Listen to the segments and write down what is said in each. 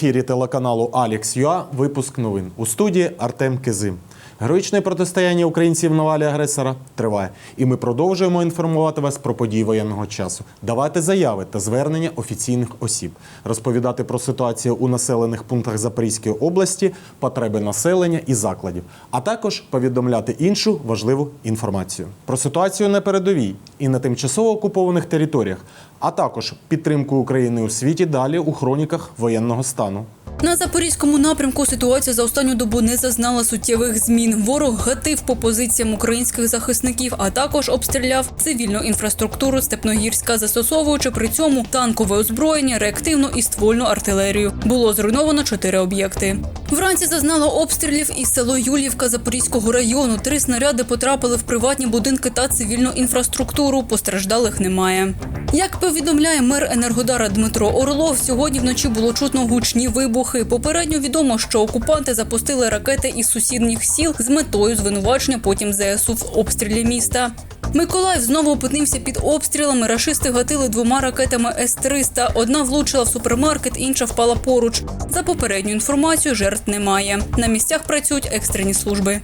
ефірі телеканалу Алікс Юа. Випуск новин у студії Артем Кизим. Героїчне протистояння українців на валі агресора триває, і ми продовжуємо інформувати вас про події воєнного часу, давати заяви та звернення офіційних осіб, розповідати про ситуацію у населених пунктах Запорізької області, потреби населення і закладів, а також повідомляти іншу важливу інформацію. Про ситуацію на передовій і на тимчасово окупованих територіях, а також підтримку України у світі далі у хроніках воєнного стану. На запорізькому напрямку ситуація за останню добу не зазнала суттєвих змін. Ворог гатив по позиціям українських захисників, а також обстріляв цивільну інфраструктуру Степногірська, застосовуючи при цьому танкове озброєння, реактивну і ствольну артилерію. Було зруйновано чотири об'єкти. Вранці зазнало обстрілів і село Юлівка Запорізького району. Три снаряди потрапили в приватні будинки та цивільну інфраструктуру. Постраждалих немає. Як повідомляє мер Енергодара Дмитро Орлов, сьогодні вночі було чутно гучні вибухи. Попередньо відомо, що окупанти запустили ракети із сусідніх сіл з метою звинувачення потім ЗСУ в обстрілі міста. Миколаїв знову опинився під обстрілами. Рашисти гатили двома ракетами С-300. Одна влучила в супермаркет, інша впала поруч. За попередню інформацію жертв немає. На місцях працюють екстрені служби.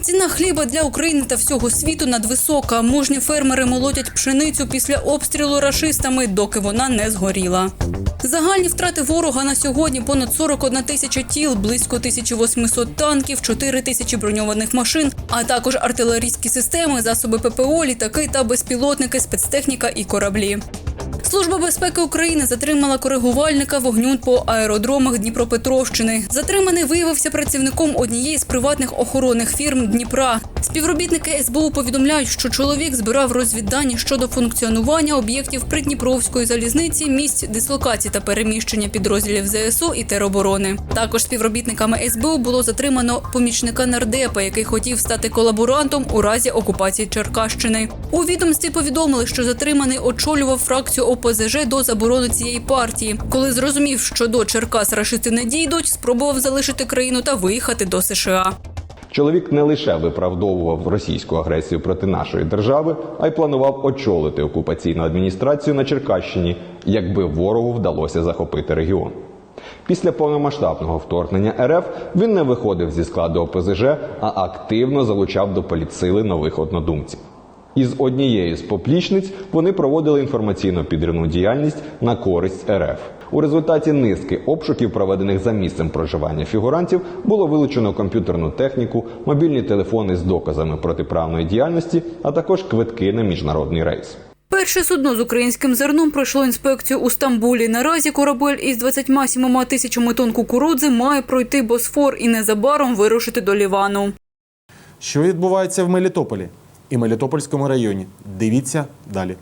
Ціна хліба для України та всього світу надвисока. Мужні фермери молотять пшеницю після обстрілу рашистами, доки вона не згоріла. Загальні втрати ворога на сьогодні понад 41 тисяча тіл, близько 1800 танків, 4 тисячі броньованих машин, а також артилерійські системи, засоби ППО, літаки та безпілотники, спецтехніка і кораблі. Служба безпеки України затримала коригувальника вогню по аеродромах Дніпропетровщини. Затриманий виявився працівником однієї з приватних охоронних фірм Дніпра. Співробітники СБУ повідомляють, що чоловік збирав розвіддані щодо функціонування об'єктів Придніпровської залізниці, місць дислокації та переміщення підрозділів ЗСУ і тероборони. Також співробітниками СБУ було затримано помічника нардепа, який хотів стати колаборантом у разі окупації Черкащини. У відомстві повідомили, що затриманий очолював фракцію ОПЗЖ до заборони цієї партії. Коли зрозумів, що до Черкас рашисти не дійдуть, спробував залишити країну та виїхати до США. Чоловік не лише виправдовував російську агресію проти нашої держави, а й планував очолити окупаційну адміністрацію на Черкащині, якби ворогу вдалося захопити регіон. Після повномасштабного вторгнення РФ він не виходив зі складу ОПЗЖ, а активно залучав до політсили нових однодумців. Із однією з поплічниць вони проводили інформаційно підривну діяльність на користь РФ. У результаті низки обшуків, проведених за місцем проживання фігурантів, було вилучено комп'ютерну техніку, мобільні телефони з доказами протиправної діяльності, а також квитки на міжнародний рейс. Перше судно з українським зерном пройшло інспекцію у Стамбулі. Наразі корабель із 27 тисячами тонн кукурудзи має пройти Босфор і незабаром вирушити до Лівану. Що відбувається в Мелітополі і Мелітопольському районі? Дивіться далі.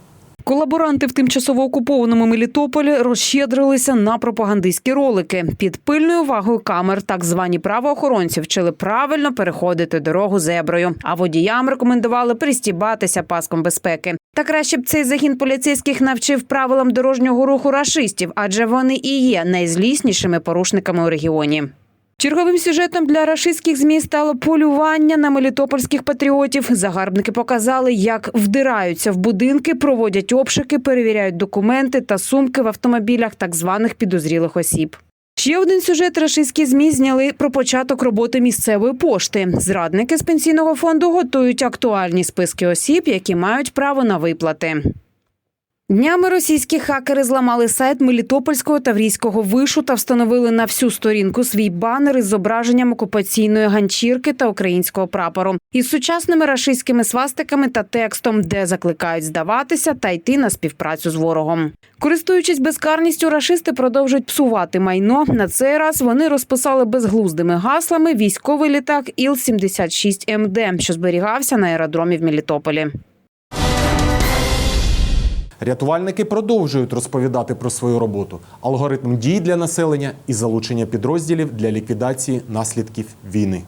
Колаборанти в тимчасово окупованому Мелітополі розщедрилися на пропагандистські ролики. Під пильною увагою камер так звані правоохоронці вчили правильно переходити дорогу зеброю, а водіям рекомендували пристібатися паском безпеки. Та краще б цей загін поліцейських навчив правилам дорожнього руху рашистів, адже вони і є найзліснішими порушниками у регіоні. Черговим сюжетом для рашистських змі стало полювання на мелітопольських патріотів. Загарбники показали, як вдираються в будинки, проводять обшуки, перевіряють документи та сумки в автомобілях так званих підозрілих осіб. Ще один сюжет рашистські змі зняли про початок роботи місцевої пошти. Зрадники з пенсійного фонду готують актуальні списки осіб, які мають право на виплати. Днями російські хакери зламали сайт Мелітопольського таврійського вишу та встановили на всю сторінку свій банер із зображенням окупаційної ганчірки та українського прапору із сучасними рашистськими свастиками та текстом, де закликають здаватися та йти на співпрацю з ворогом. Користуючись безкарністю, рашисти продовжують псувати майно. На цей раз вони розписали безглуздими гаслами військовий літак Іл-76МД, що зберігався на аеродромі в Мелітополі. Рятувальники продовжують розповідати про свою роботу, алгоритм дій для населення і залучення підрозділів для ліквідації наслідків війни.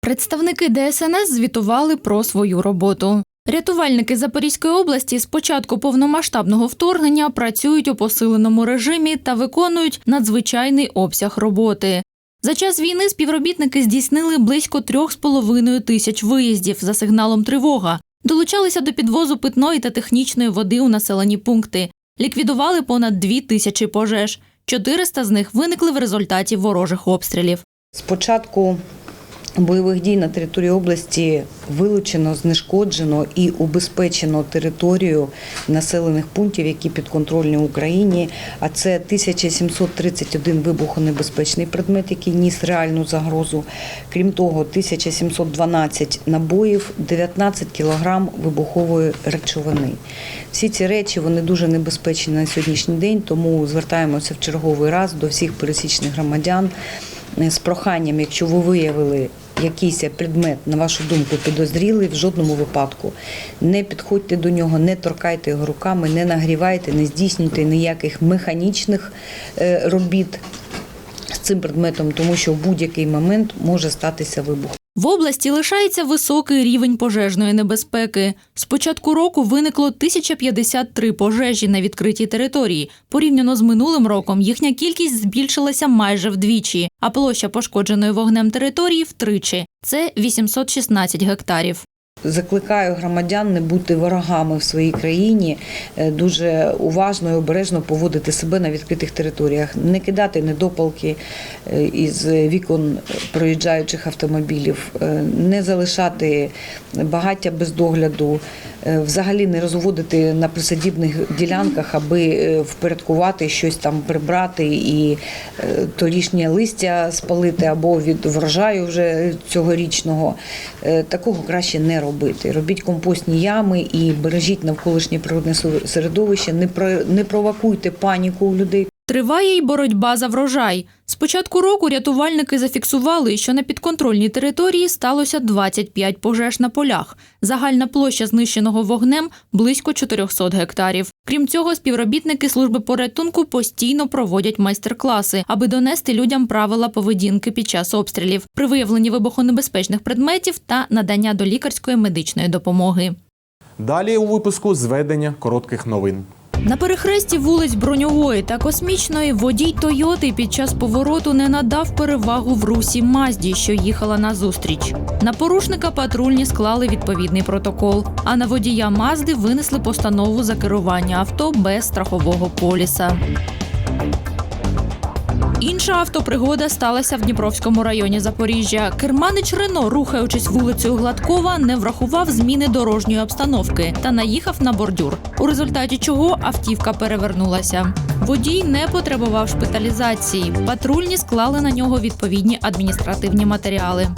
Представники ДСНС звітували про свою роботу. Рятувальники Запорізької області з початку повномасштабного вторгнення працюють у посиленому режимі та виконують надзвичайний обсяг роботи. За час війни співробітники здійснили близько трьох з половиною тисяч виїздів за сигналом тривога, долучалися до підвозу питної та технічної води у населені пункти, ліквідували понад дві тисячі пожеж. 400 з них виникли в результаті ворожих обстрілів. З початку бойових дій на території області вилучено, знешкоджено і убезпечено територію населених пунктів, які підконтрольні Україні. А це 1731 вибухонебезпечний предмет, який ніс реальну загрозу. Крім того, 1712 набоїв, 19 кілограм вибухової речовини. Всі ці речі вони дуже небезпечні на сьогоднішній день, тому звертаємося в черговий раз до всіх пересічних громадян е, з проханням, якщо ви виявили якийсь предмет, на вашу думку, підозрілий, в жодному випадку не підходьте до нього, не торкайте його руками, не нагрівайте, не здійснюйте ніяких механічних е, робіт з цим предметом, тому що в будь-який момент може статися вибух. В області лишається високий рівень пожежної небезпеки. З початку року виникло 1053 пожежі на відкритій території. Порівняно з минулим роком їхня кількість збільшилася майже вдвічі, а площа пошкодженої вогнем території втричі. Це 816 гектарів. Закликаю громадян не бути ворогами в своїй країні, е, дуже уважно і обережно поводити себе на відкритих територіях, не кидати недопалки е, із вікон проїжджаючих автомобілів, е, не залишати багаття без догляду, взагалі не розводити на присадібних ділянках, аби е, впорядкувати щось там прибрати і е, торішнє листя спалити або від врожаю вже цьогорічного. Е, Такого краще не робити. Робіть компостні ями і бережіть навколишнє природне середовище, не провокуйте паніку у людей. Триває й боротьба за врожай. З початку року рятувальники зафіксували, що на підконтрольній території сталося 25 пожеж на полях. Загальна площа знищеного вогнем близько 400 гектарів. Крім цього, співробітники служби порятунку постійно проводять майстер-класи, аби донести людям правила поведінки під час обстрілів, при виявленні вибухонебезпечних предметів та надання до лікарської медичної допомоги. Далі у випуску зведення коротких новин. На перехресті вулиць Броньової та Космічної водій Тойоти під час повороту не надав перевагу в русі Мазді, що їхала на зустріч. На порушника патрульні склали відповідний протокол. А на водія Мазди винесли постанову за керування авто без страхового поліса. Інша автопригода сталася в Дніпровському районі Запоріжжя. Керманич Рено, рухаючись вулицею Гладкова, не врахував зміни дорожньої обстановки та наїхав на бордюр. У результаті чого автівка перевернулася. Водій не потребував шпиталізації. Патрульні склали на нього відповідні адміністративні матеріали.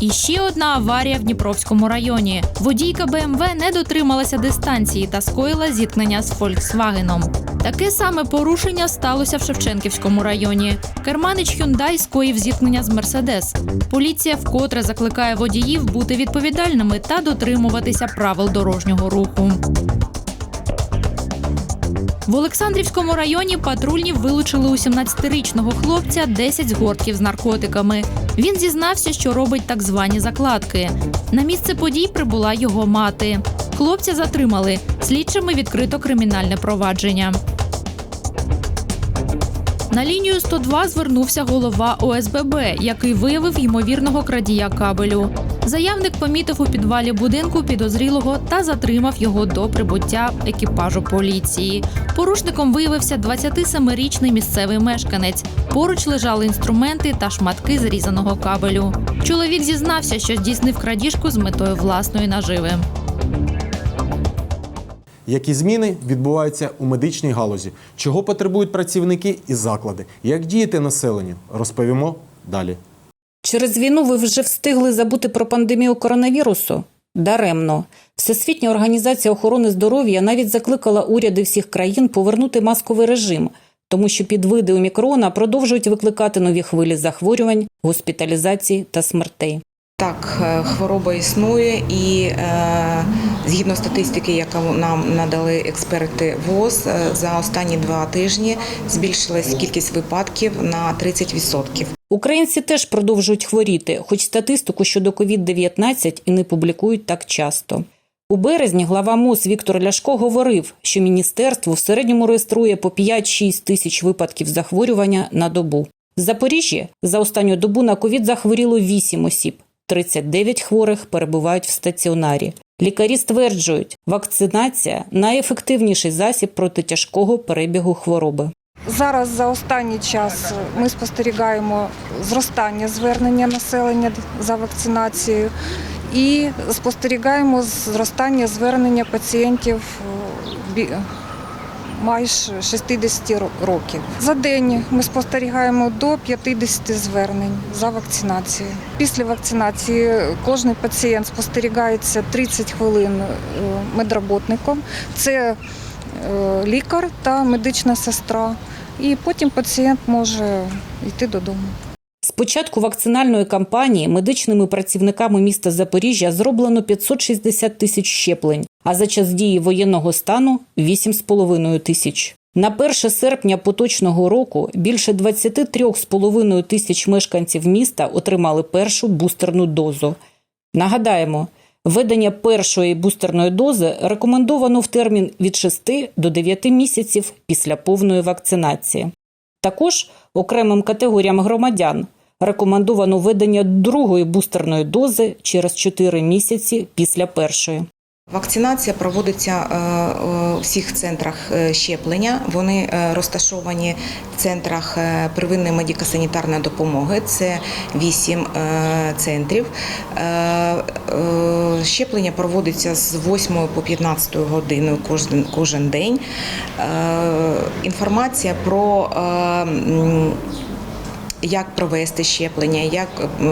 І ще одна аварія в Дніпровському районі. Водійка БМВ не дотрималася дистанції та скоїла зіткнення з Фольксвагеном. Таке саме порушення сталося в Шевченківському районі. Керманич Hyundai скоїв зіткнення з Мерседес. Поліція вкотре закликає водіїв бути відповідальними та дотримуватися правил дорожнього руху. В Олександрівському районі патрульні вилучили у 17-річного хлопця 10 згортків з наркотиками. Він зізнався, що робить так звані закладки. На місце подій прибула його мати. Хлопця затримали. Слідчими відкрито кримінальне провадження. На лінію 102 звернувся голова ОСББ, який виявив ймовірного крадія кабелю. Заявник помітив у підвалі будинку підозрілого та затримав його до прибуття екіпажу поліції. Порушником виявився 27-річний місцевий мешканець. Поруч лежали інструменти та шматки зрізаного кабелю. Чоловік зізнався, що здійснив крадіжку з метою власної наживи. Які зміни відбуваються у медичній галузі? Чого потребують працівники і заклади? Як діяти населенню? Розповімо далі. Через війну ви вже встигли забути про пандемію коронавірусу? Даремно. Всесвітня організація охорони здоров'я навіть закликала уряди всіх країн повернути масковий режим, тому що підвиди омікрона продовжують викликати нові хвилі захворювань, госпіталізацій та смертей. Так, е, хвороба існує, і е, згідно статистики, яку нам надали експерти ВОЗ, е, за останні два тижні збільшилась кількість випадків на 30%. Українці теж продовжують хворіти, хоч статистику щодо COVID-19 і не публікують так часто. У березні глава МОЗ Віктор Ляшко говорив, що міністерство в середньому реєструє по 5-6 тисяч випадків захворювання на добу. В Запоріжжі за останню добу на ковід захворіло 8 осіб. 39 хворих перебувають в стаціонарі. Лікарі стверджують, вакцинація найефективніший засіб проти тяжкого перебігу хвороби. Зараз за останній час ми спостерігаємо зростання звернення населення за вакцинацією і спостерігаємо зростання звернення пацієнтів е, майже 60 років. За день ми спостерігаємо до 50 звернень за вакцинацією. Після вакцинації кожен пацієнт спостерігається 30 хвилин е, медработником. Це е, лікар та медична сестра. І потім пацієнт може йти додому. Початку вакцинальної кампанії медичними працівниками міста Запоріжжя зроблено 560 тисяч щеплень, а за час дії воєнного стану 8,5 тисяч. На 1 серпня поточного року більше 23,5 тисяч мешканців міста отримали першу бустерну дозу. Нагадаємо, введення першої бустерної дози рекомендовано в термін від 6 до 9 місяців після повної вакцинації. Також окремим категоріям громадян рекомендовано введення другої бустерної дози через 4 місяці після першої. Вакцинація проводиться е, у всіх центрах е, щеплення. Вони е, розташовані в центрах первинної медико-санітарної допомоги. Це вісім центрів. Щеплення проводиться з 8 по 15 годину кожен, кожен день. Інформація про як провести щеплення, як е,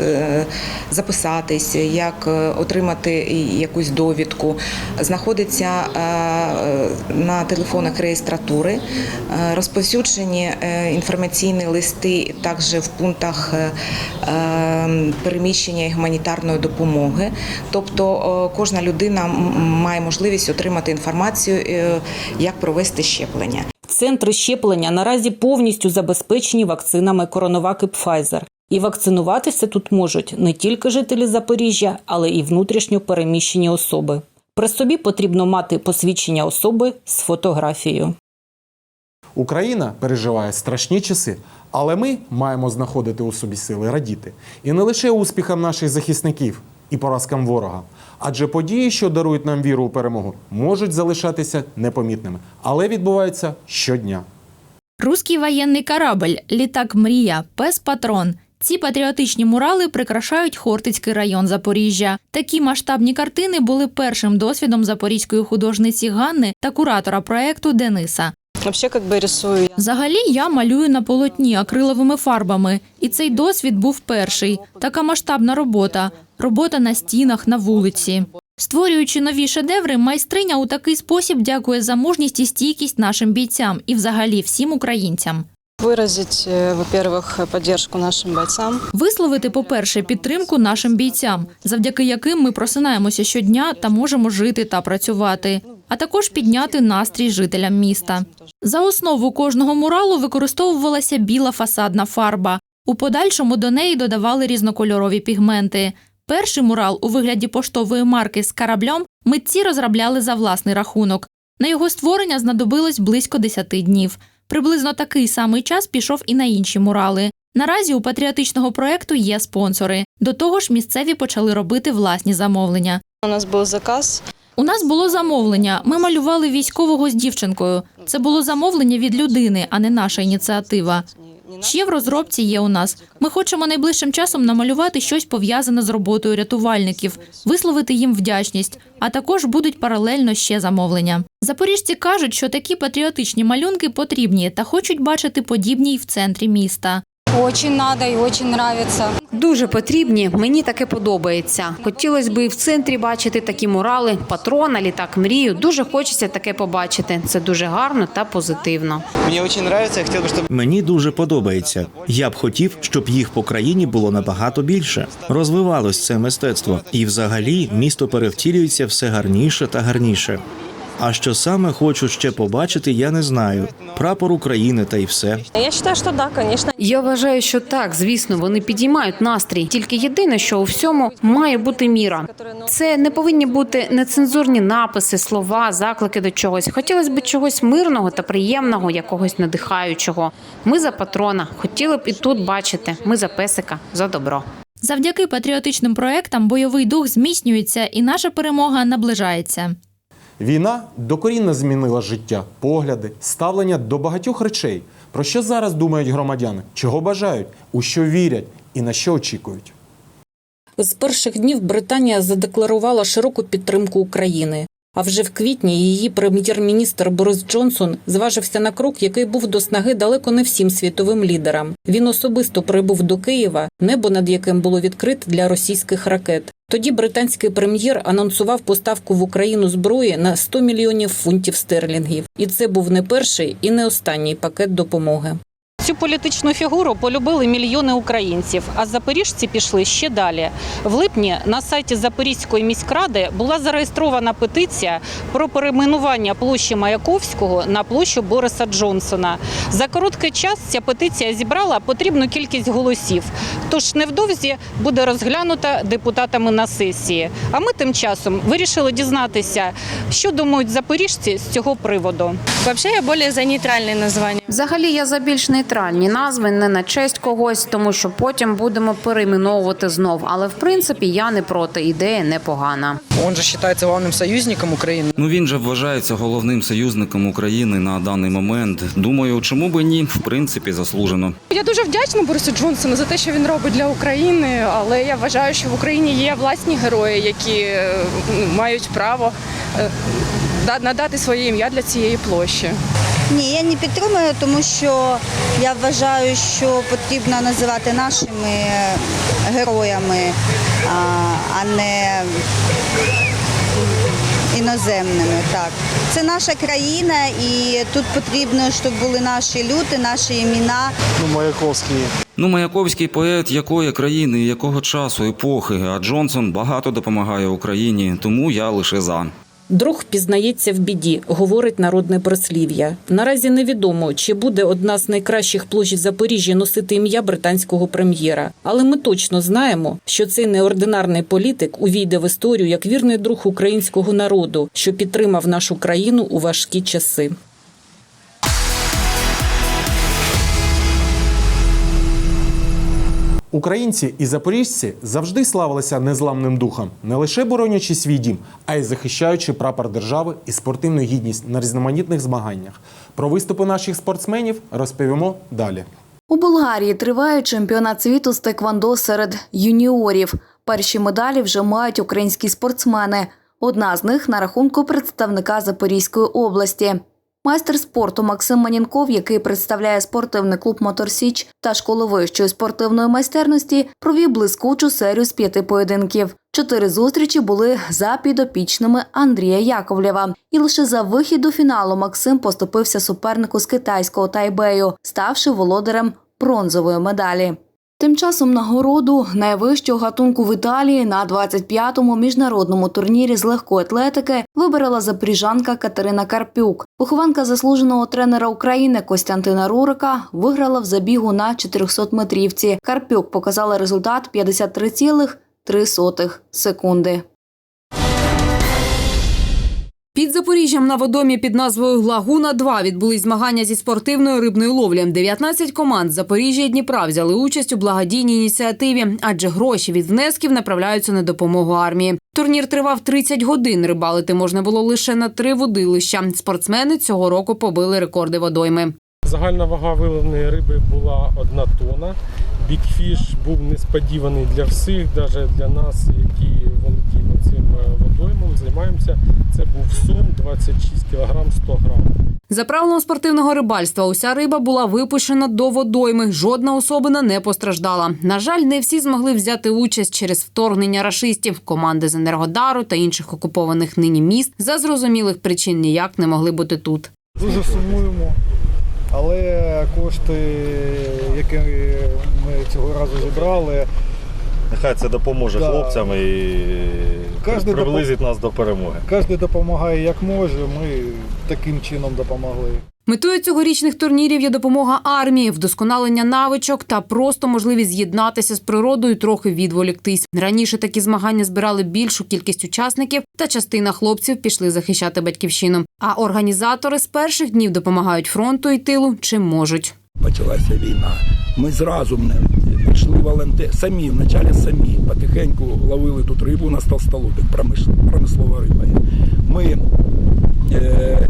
е, записатись, як е, отримати якусь довідку, знаходиться на телефонах реєстратури, розповсюджені інформаційні листи також в пунктах переміщення і гуманітарної допомоги. Тобто кожна людина має можливість отримати інформацію, як провести щеплення. Центри щеплення наразі повністю забезпечені вакцинами Коронавак і Pfizer. І вакцинуватися тут можуть не тільки жителі Запоріжжя, але і внутрішньо переміщені особи. При собі потрібно мати посвідчення особи з фотографією. Україна переживає страшні часи, але ми маємо знаходити у собі сили радіти. І не лише успіхам наших захисників і поразкам ворога. Адже події, що дарують нам віру у перемогу, можуть залишатися непомітними, але відбуваються щодня. Руський воєнний корабль, літак Мрія, пес Патрон. Ці патріотичні мурали прикрашають Хортицький район Запоріжжя. Такі масштабні картини були першим досвідом запорізької художниці Ганни та куратора проекту Дениса. Вообще, как бы рисую я. Взагалі я малюю на полотні акриловими фарбами, і цей досвід був перший. Така масштабна робота, робота на стінах, на вулиці. Створюючи нові шедеври, майстриня у такий спосіб дякує за мужність і стійкість нашим бійцям і взагалі всім українцям. Выразить, э, во-первых, поддержку нашим бойцам. Висловити, по-перше, підтримку нашим бійцям, завдяки яким ми просинаємося щодня та можемо жити та працювати, а також підняти настрій жителям міста. За основу кожного муралу використовувалася біла фасадна фарба. У подальшому до неї додавали різнокольорові пігменти. Перший мурал у вигляді поштової марки з кораблем митці розробляли за власний рахунок. На його створення знадобилось близько 10 днів. Приблизно такий самий час пішов і на інші мурали. Наразі у патріотичного проекту є спонсори. До того ж, місцеві почали робити власні замовлення. У нас был заказ. У нас було замовлення. Ми малювали військового з дівчинкою. Це було замовлення від людини, а не наша ініціатива. Ще в розробці є у нас. Ми хочемо найближчим часом намалювати щось пов'язане з роботою рятувальників, висловити їм вдячність, а також будуть паралельно ще замовлення. Запоріжці кажуть, що такі патріотичні малюнки потрібні та хочуть бачити подібні й в центрі міста. Очень надо и очень нравится. Дуже потрібні. Мені таке подобається. Хотілося б і в центрі бачити такі мурали, патрона, літак мрію. Дуже хочеться таке побачити. Це дуже гарно та позитивно. Мені дуже подобається, я хотів би, щоб Мені дуже подобається. Я б хотів, щоб їх по країні було набагато більше. Розвивалось це мистецтво, і взагалі місто перевтілюється все гарніше та гарніше. А що саме хочу ще побачити, я не знаю. Прапор України та й все. Я считаю, что да, конечно. Я вважаю, що так, звісно, вони підіймають настрій. Тільки єдине, що у всьому має бути міра. Це не повинні бути нецензурні написи, слова, заклики до чогось. Хотілося б чогось мирного та приємного, якогось надихаючого. Ми за патрона. Хотіли б і тут бачити. Ми за песика, за добро. Завдяки патріотичним проектам бойовий дух зміцнюється і наша перемога наближається. Війна докорінно змінила життя, погляди, ставлення до багатьох речей. Про що зараз думають громадяни? Чого бажають, у що вірять і на що очікують? З перших днів Британія задекларувала широку підтримку України. А вже в квітні її прем'єр-міністр Борис Джонсон зважився на крок, який був до снаги далеко не всім світовим лідерам. Він особисто прибув до Києва, небо над яким було відкрите для російських ракет. Тоді британський прем'єр анонсував поставку в Україну зброї на 100 мільйонів фунтів стерлінгів. І це був не перший і не останній пакет допомоги. Цю політичну фігуру полюбили мільйони українців, а запоріжці пішли ще далі. В липні на сайті Запорізької міськради була зареєстрована петиція про перейменування площі Маяковського на площу Бориса Джонсона. За короткий час ця петиція зібрала потрібну кількість голосів. Тож невдовзі буде розглянута депутатами на сесії. А ми тим часом вирішили дізнатися, що думають запоріжці з цього приводу. Вообще я более за нейтральные названия. Взагалі я за більш нейтральні назви, не на честь когось, тому що потім будемо перейменовувати знов. Але в принципі я не проти ідея непогана. Он же считается главным союзником Украины. Ну він же вважається головним союзником України на даний момент. Думаю, чому би ні, в принципі, заслужено. Я дуже вдячна Борису Джонсону за те, що він робить для України, але я вважаю, що в Україні є власні герої, які е, мають право е, да- надати своє ім'я для цієї площі. Ні, я не підтримую, тому що я вважаю, що потрібно називати нашими героями, а, не іноземними. Так. Це наша країна і тут потрібно, щоб були наші люди, наші імена. Ну, Маяковский. Ну, Маяковський поет якої країни, якого часу, епохи, а Джонсон багато допомагає Україні, тому я лише за. Друг пізнається в біді, говорить народне прислів'я. Наразі невідомо, чи буде одна з найкращих площ Запоріжжя носити ім'я британського прем'єра. Але ми точно знаємо, що цей неординарний політик увійде в історію як вірний друг українського народу, що підтримав нашу країну у важкі часи. Українці і запоріжці завжди славилися незламним духом, не лише боронячи свій дім, а й захищаючи прапор держави і спортивну гідність на різноманітних змаганнях. Про виступи наших спортсменів розповімо далі. У Болгарії триває чемпіонат світу з теквандо серед юніорів. Перші медалі вже мають українські спортсмени. Одна з них на рахунку представника Запорізької області. Майстер спорту Максим Манінков, який представляє спортивний клуб Мотор Січ та школу вищої спортивної майстерності, провів блискучу серію з п'яти поєдинків. Чотири зустрічі були за підопічними Андрія Яковлєва. І лише за вихід до фіналу Максим поступився супернику з китайського Тайбею, ставши володарем бронзової медалі. Тим часом нагороду найвищого гатунку в Італії на 25-му міжнародному турнірі з легкої атлетики вибрала запоріжанка Катерина Карпюк. Похованка заслуженого тренера України Костянтина Рурика виграла в забігу на 400-метрівці. Карпюк показала результат 53,3 секунди. Під Запоріжжям на водомі під назвою Лагуна 2 відбулись змагання зі спортивної рибної ловлі. 19 команд Запоріжжя і Дніпра взяли участь у благодійній ініціативі, адже гроші від внесків направляються на допомогу армії. Турнір тривав 30 годин. Рибалити можна було лише на три водилища. Спортсмени цього року побили рекорди водойми. Загальна вага виловленої риби була одна тонна. Бікфіш був несподіваний для всіх, навіть для нас, які володіємо цим е, водоймом, займаємося. Це був сум 26 кг 100 грам. За правилом спортивного рибальства, уся риба була випущена до водойми. Жодна особина не постраждала. На жаль, не всі змогли взяти участь через вторгнення рашистів. Команди з Енергодару та інших окупованих нині міст за зрозумілих причин ніяк не могли бути тут. Дуже сумуємо, але кошти, які ми цього разу зібрали, Нехай це допоможе Да. хлопцям і Кожен приблизить нас до перемоги. кожен допомагає як може. Ми таким чином допомогли. Метою цьогорічних турнірів є допомога армії, вдосконалення навичок та просто можливість з'єднатися з природою, трохи відволіктись. Раніше такі змагання збирали більшу кількість учасників, та частина хлопців пішли захищати батьківщину. А організатори з перших днів допомагають фронту і тилу чим можуть. Почалася війна. Ми зразу прийшли волонтери, самі, вначалі самі, потихеньку ловили тут рибу, у нас промислова риба. Ми е, е,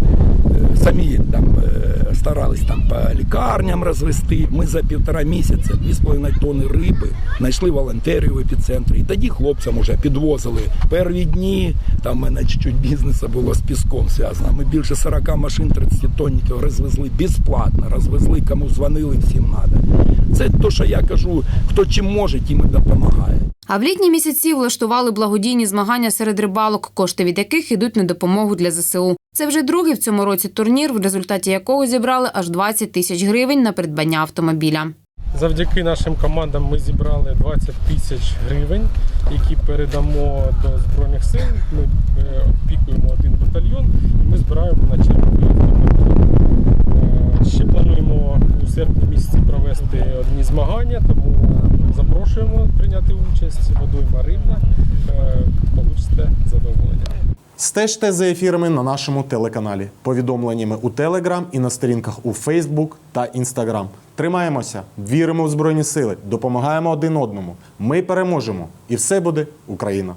самі там е, старались там по лікарням розвести. Ми за півтора місяця 2,5 тонни риби знайшли волонтерів в епіцентрі. І тоді хлопцям вже підвозили перві дні. Там в мене чуть-чуть бізнесу було з піском зв'язано. Ми більше 40 машин 30 тонників розвезли безплатно, розвезли, кому дзвонили, всім треба. Це те, що я кажу, хто чим може, тим і допомагає. А в літні місяці влаштували благодійні змагання серед рибалок, кошти від яких йдуть на допомогу для ЗСУ. Це вже другий в цьому році турнір, в результаті якого зібрали аж 20 тисяч гривень на придбання автомобіля. Завдяки нашим командам ми зібрали 20 тисяч гривень, які передамо до Збройних сил. Ми е, опікуємо один батальйон і ми збираємо на черговий. Е, Ще плануємо у серпні місяці провести одні змагання, тому запрошуємо прийняти участь. Водойма рибна. Е, Получите задоволення. Стежте за ефірами на нашому телеканалі, повідомленнями у Телеграм і на сторінках у Фейсбук та Інстаграм. Тримаємося, віримо в Збройні Сили, допомагаємо один одному. Ми переможемо, і все буде Україна.